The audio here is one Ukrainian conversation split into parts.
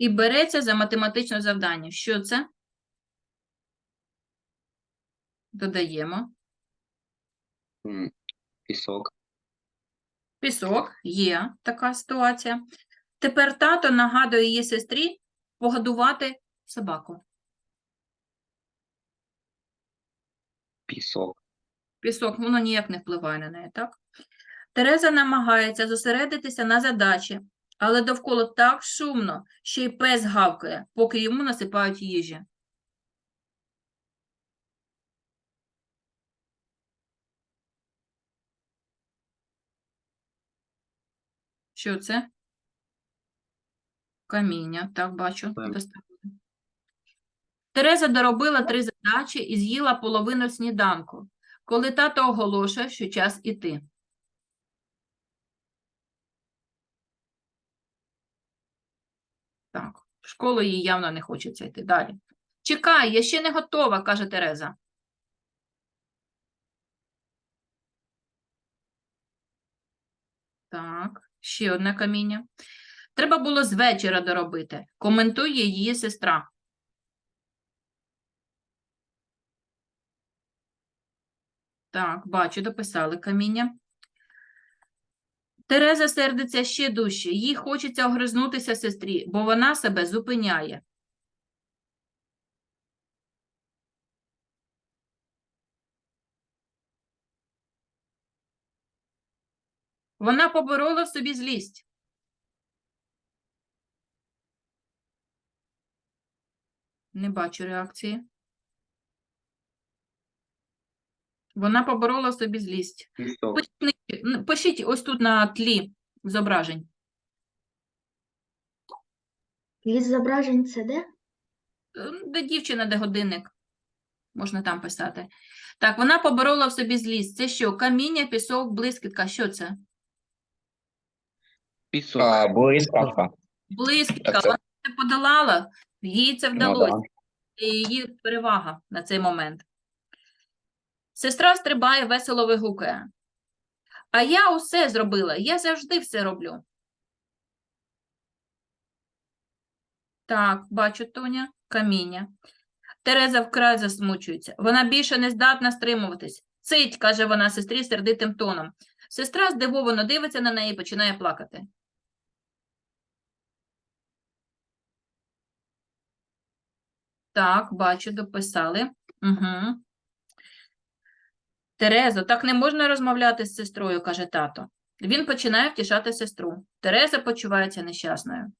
і береться за математичне завдання. Що це? Додаємо. Пісок. Пісок, є така ситуація. Тепер тато нагадує її сестрі погодувати собаку. Пісок. Пісок, воно ніяк не впливає на неї, так? Тереза намагається зосередитися на задачі, але довкола так шумно, що й пес гавкає, поки йому насипають їжі. Що це? Каміння, так, бачу. Тереза доробила три задачі і з'їла половину сніданку, коли тато оголошує, що час іти. Так, в школу їй явно не хочеться йти. Далі. Чекай, я ще не готова, каже Тереза. Так, ще одне каміння. Треба було з вечора доробити. Коментує її сестра. Так, бачу, дописали каміння. Тереза сердиться ще дужче. Їй хочеться огризнутися сестрі, бо вона себе зупиняє. Вона поборола в собі злість. Не бачу реакції. Вона поборола в собі злість. Пісок. Пишіть, ось тут на тлі зображень. Ліс зображень це де? Е, Де дівчина, де годинник. Можна там писати. Так, вона поборола в собі злість. Це що? Каміння, пісок, блискітка. Що це? Пісок. А, блискавка. Блискітка. це- Вона це подолала, їй це Ну, вдалося. да. Це її перевага на цей момент. Сестра стрибає, весело вигукує. А я усе зробила, я завжди все роблю. Так, бачу, Тоня, каміння. Тереза вкрай засмучується. Вона більше не здатна стримуватись. Цить, каже вона сестрі сердитим тоном. Сестра здивовано дивиться на неї і починає плакати. Так, бачу, дописали. Угу. Терезо, так не можна розмовляти з сестрою, каже тато. Він починає втішати сестру. Тереза почувається нещасною.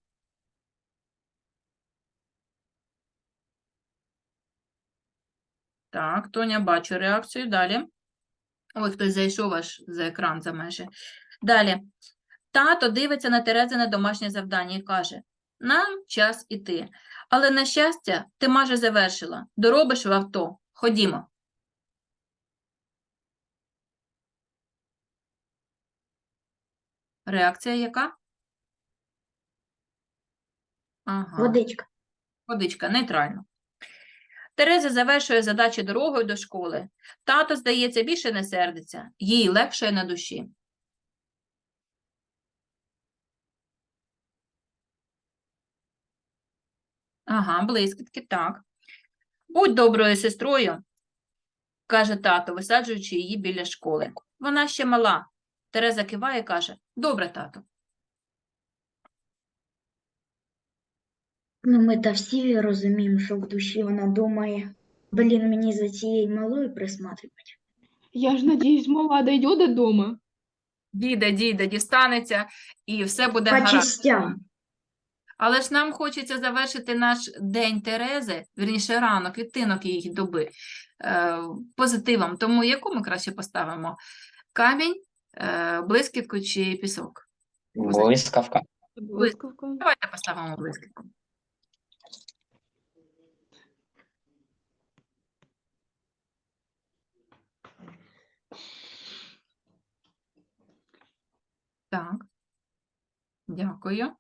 Так, Тоня, бачу реакцію. Далі. Ой, хтось зайшов аж за екран за межі. Далі. Тато дивиться на Терезине домашнє завдання і каже: Нам час іти. Але, на щастя, ти майже завершила. Доробиш в авто. Ходімо. Реакція яка? Ага. Водичка. Водичка, нейтрально. Тереза завершує задачі дорогою до школи. Тато, здається, більше не сердиться, їй легше на душі. Ага, блискітки, так. Будь доброю сестрою, каже тато, висаджуючи її біля школи. Вона ще мала. Тереза киває і каже: Добре, тато. Ну, ми та всі розуміємо, що в душі вона думає. Блін, мені за цією малою присматривати. Я ж надіюсь, мала дойде додому. Діда, діда, дістанеться і все буде По гаразд. частям. Але ж нам хочеться завершити наш день Терези, вірніше ранок, відтинок її доби е, позитивом. Тому яку ми краще поставимо? Камінь, блискітку чи пісок? Блискавка. Блискавку. Давайте поставимо блискітку. Так. Дякую.